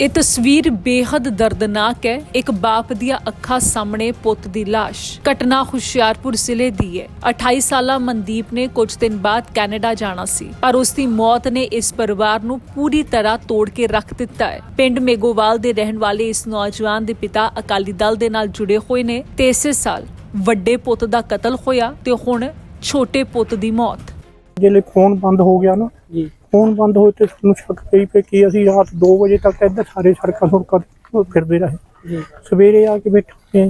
ਇਹ ਤਸਵੀਰ ਬੇहद ਦਰਦਨਾਕ ਹੈ। ਇੱਕ ਬਾਪ ਦੀਆਂ ਅੱਖਾਂ ਸਾਹਮਣੇ ਪੁੱਤ ਦੀ ਲਾਸ਼। ਘਟਨਾ ਹੁਸ਼ਿਆਰਪੁਰ ਜ਼ਿਲ੍ਹੇ ਦੀ ਹੈ। 28 ਸਾਲਾ ਮਨਦੀਪ ਨੇ ਕੁਝ ਦਿਨ ਬਾਅਦ ਕੈਨੇਡਾ ਜਾਣਾ ਸੀ। ਪਰ ਉਸ ਦੀ ਮੌਤ ਨੇ ਇਸ ਪਰਿਵਾਰ ਨੂੰ ਪੂਰੀ ਤਰ੍ਹਾਂ ਤੋੜ ਕੇ ਰੱਖ ਦਿੱਤਾ ਹੈ। ਪਿੰਡ ਮੇਗੋਵਾਲ ਦੇ ਰਹਿਣ ਵਾਲੇ ਇਸ ਨੌਜਵਾਨ ਦੇ ਪਿਤਾ ਅਕਾਲੀ ਦਲ ਦੇ ਨਾਲ ਜੁੜੇ ਹੋਏ ਨੇ ਤੇ ਇਸੇ ਸਾਲ ਵੱਡੇ ਪੁੱਤ ਦਾ ਕਤਲ ਹੋਇਆ ਤੇ ਹੁਣ ਛੋਟੇ ਪੁੱਤ ਦੀ ਮੌਤ। ਜਿਹੜੇ ਫੋਨ ਬੰਦ ਹੋ ਗਿਆ ਨਾ ਫੋਨ ਬੰਦ ਹੋਏ ਤੇ ਸਾਨੂੰ ਸ਼ੱਕ ਪਈ ਪਈ ਕਿ ਅਸੀਂ ਰਾਤ 2 ਵਜੇ ਤੱਕ ਇੱਧਰ ਸਾਰੇ ਸੜਕਾਂ ਸੁੜਕਾਂ ਤੇ ਫਿਰਦੇ ਰਹੇ। ਸਵੇਰੇ ਆ ਕੇ ਬੈਠੇ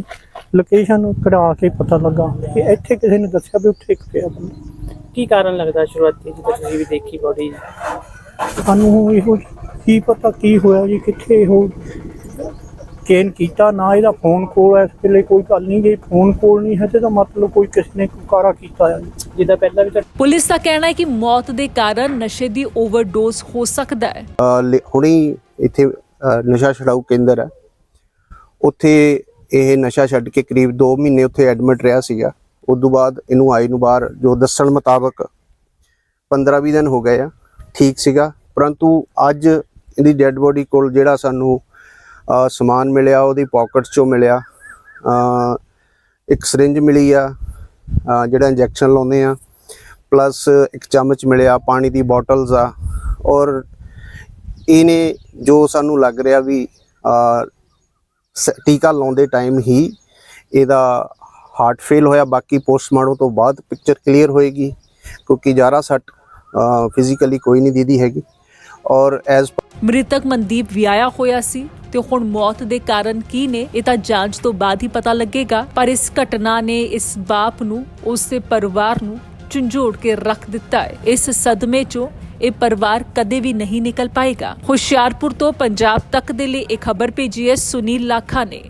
ਲੋਕੇਸ਼ਨ ਕਢਾ ਕੇ ਪਤਾ ਲੱਗਾ ਕਿ ਇੱਥੇ ਕਿਸੇ ਨੇ ਦੱਸਿਆ ਵੀ ਉੱਥੇ ਇੱਕ ਪਿਆ ਬੰਦਾ। ਕੀ ਕਾਰਨ ਲੱਗਦਾ ਸ਼ੁਰੂਆਤੀ ਜਦੋਂ ਤੁਸੀਂ ਵੀ ਦੇਖੀ ਬੋਡੀ ਸਾਨੂੰ ਇਹੋ ਕੀ ਪਤਾ ਕੀ ਹੋਇਆ ਜੀ ਕਿੱਥੇ ਇਹੋ ਕੇਨ ਕੀਤਾ ਨਾ ਇਹਦਾ ਫੋਨ ਕੋਲ ਹੈ ਇਸ ਵੇਲੇ ਕੋਈ ਗੱਲ ਨਹੀਂ ਜੇ ਫੋਨ ਕੋਲ ਨਹੀਂ ਹੈ ਤੇ ਦਾ ਮਤਲਬ ਕੋਈ ਕਿਸੇ ਨੇ ਕਾਰਾ ਕੀਤਾ ਹੈ। ਜਿੱਦਾਂ ਪਹਿਲਾਂ ਵੀ ਤਾਂ ਪੁਲਿਸ ਦਾ ਕਹਿਣਾ ਹੈ ਕਿ ਮੌਤ ਦੇ ਕਾਰਨ ਨਸ਼ੇ ਦੀ ਓਵਰਡੋਜ਼ ਹੋ ਸਕਦਾ ਹੈ। ਹੁਣੀ ਇੱਥੇ ਨਸ਼ਾ ਛਡਾਊ ਕੇਂਦਰ ਹੈ। ਉੱਥੇ ਇਹ ਨਸ਼ਾ ਛੱਡ ਕੇ ਕਰੀਬ 2 ਮਹੀਨੇ ਉੱਥੇ ਐਡਮਿਟ ਰਿਹਾ ਸੀਗਾ। ਉਸ ਤੋਂ ਬਾਅਦ ਇਹਨੂੰ ਆਏ ਨੂੰ ਬਾਹਰ ਜੋ ਦੱਸਣ ਮੁਤਾਬਕ 15-20 ਦਿਨ ਹੋ ਗਏ ਆ ਠੀਕ ਸੀਗਾ। ਪਰੰਤੂ ਅੱਜ ਇਹਦੀ ਡੈੱਡ ਬੋਡੀ ਕੋਲ ਜਿਹੜਾ ਸਾਨੂੰ ਸਮਾਨ ਮਿਲਿਆ, ਉਹਦੀ ਪਾਕਟਸ ਚੋਂ ਮਿਲਿਆ ਇੱਕ ਸਿਰਿੰਜ ਮਿਲੀ ਆ ਜਿਹੜਾ ਇੰਜੈਕਸ਼ਨ ਲਾਉਂਦੇ ਆ ਪਲੱਸ ਇੱਕ ਚਮਚ ਮਿਲਿਆ ਪਾਣੀ ਦੀ ਬੋਟਲਸ ਆ, ਔਰ ਇਹਨੇ ਜੋ ਸਾਨੂੰ ਲੱਗ ਰਿਹਾ ਵੀ ਸ- ਟੀਕਾ ਲਾਉਂਦੇ ਟਾਈਮ ਹੀ ਇਹਦਾ ਹਾਰਟ ਫੇਲ ਹੋਇਆ, ਬਾਕੀ ਪੋਸਟਮਾਰਟਮ ਤੋਂ ਬਾਅਦ ਪਿਕਚਰ ਕਲੀਅਰ ਹੋਏਗੀ, ਕਿਉਂਕਿ ਜ਼ਿਆਦਾ ਸੱਟ ਫਿਜ਼ੀਕਲੀ ਕੋਈ ਨਹੀਂ ਦੀਦੀ ਹੈਗੀ, ਔਰ ਐਜ਼ ਮ੍ਰਿਤਕ ਮਨਦੀਪ ਵਿਆਹਿਆ ਹੋਇਆ ਸੀ ਤੇ ਹੁਣ ਮੌਤ ਦੇ ਕਾਰਨ ਕੀ ਨੇ ਇਹ ਤਾਂ ਜਾਂਚ ਤੋਂ ਬਾਅਦ ਹੀ ਪਤਾ ਲੱਗੇਗਾ, ਪਰ ਇਸ ਘਟਨਾ ਨੇ ਇਸ ਬਾਪ ਨੂੰ, ਉਸ ਦੇ ਪਰਿਵਾਰ ਨੂੰ ਝੰਜੋੜ ਕੇ ਰੱਖ ਦਿੱਤਾ ਹੈ। ਇਸ ਸਦਮੇ ਚੋਂ ਇਹ ਪਰਿਵਾਰ ਕਦੇ ਵੀ ਨਹੀਂ ਨਿਕਲ ਪਾਏਗਾ। ਹੁਸ਼ਿਆਰਪੁਰ ਤੋਂ ਪੰਜਾਬ ਤੱਕ ਦੇ ਲਈ ਇਹ ਖਬਰ ਭੇਜੀ ਹੈ ਸੁਨੀਲ ਲਾਖਾ ਨੇ।